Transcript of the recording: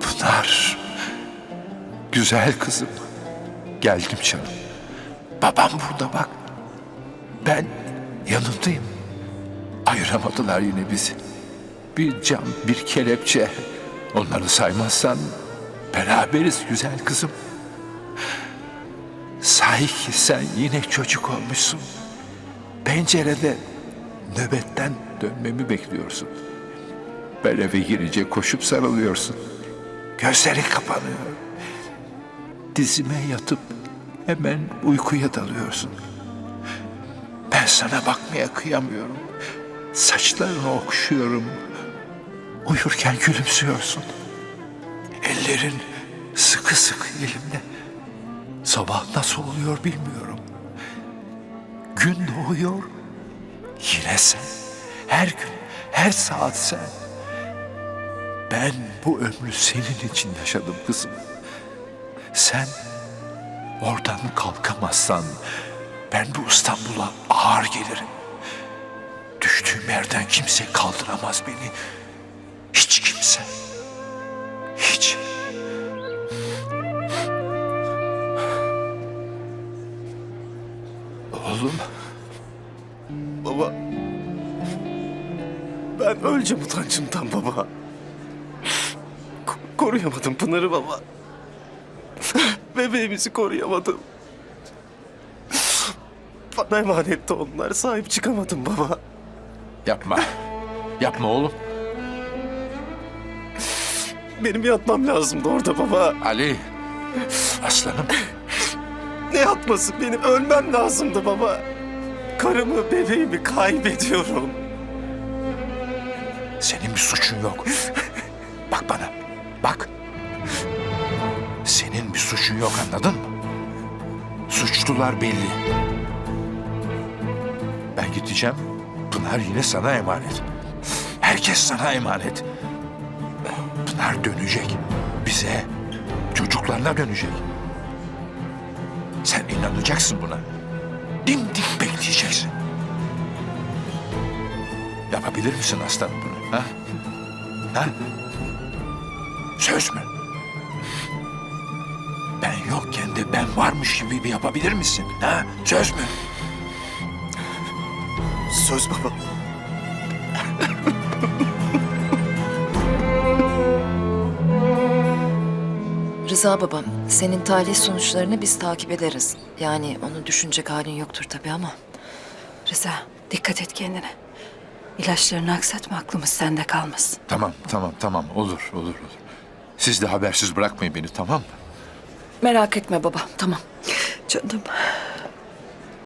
Pınar. Güzel kızım. Geldim canım. Babam burada bak. Ben yanındayım. Ayıramadılar yine bizi. Bir cam, bir kelepçe. Onları saymazsan beraberiz güzel kızım. Sahi ki sen yine çocuk olmuşsun. Pencerede nöbetten dönmemi bekliyorsun. Ben eve girince koşup sarılıyorsun. Gözlerin kapanıyor. Dizime yatıp hemen uykuya dalıyorsun. Ben sana bakmaya kıyamıyorum. Saçlarını okşuyorum. Uyurken gülümsüyorsun. Ellerin sıkı sıkı elimde. Sabah nasıl oluyor bilmiyorum. Gün doğuyor. Yine sen. Her gün, her saat sen. Ben bu ömrü senin için yaşadım kızım. Sen oradan kalkamazsan ben bu İstanbul'a ağır gelirim. Düştüğüm yerden kimse kaldıramaz beni. Hiç kimse. Hiç. Oğlum Baba. Ben öleceğim utancımdan baba. Ko- koruyamadım Pınar'ı baba. Bebeğimizi koruyamadım. Bana emanetti onlar. Sahip çıkamadım baba. yapma. Yapma oğlum. Benim yatmam lazımdı orada baba. Ali. Aslanım. Ne yatması? Benim ölmem lazımdı baba. Karımı, bebeğimi kaybediyorum. Senin bir suçun yok. Bak bana. Bak. Senin bir suçun yok anladın mı? Suçlular belli. Ben gideceğim. Pınar yine sana emanet. Herkes sana emanet. Pınar dönecek. Bize, çocuklarına dönecek. Sen inanacaksın buna. Dimdik bekleyeceksin. Yapabilir misin aslanım bunu? Ha? Ha? Söz mü? Ben yokken de ben varmış gibi bir yapabilir misin? Ha? Söz mü? Söz baba. Rıza babam, senin talih sonuçlarını biz takip ederiz. Yani onu düşünecek halin yoktur tabii ama. Rıza dikkat et kendine. İlaçlarını aksatma aklımız sende kalmasın. Tamam, tamam, tamam. Olur, olur, olur. Siz de habersiz bırakmayın beni, tamam mı? Merak etme baba tamam. Canım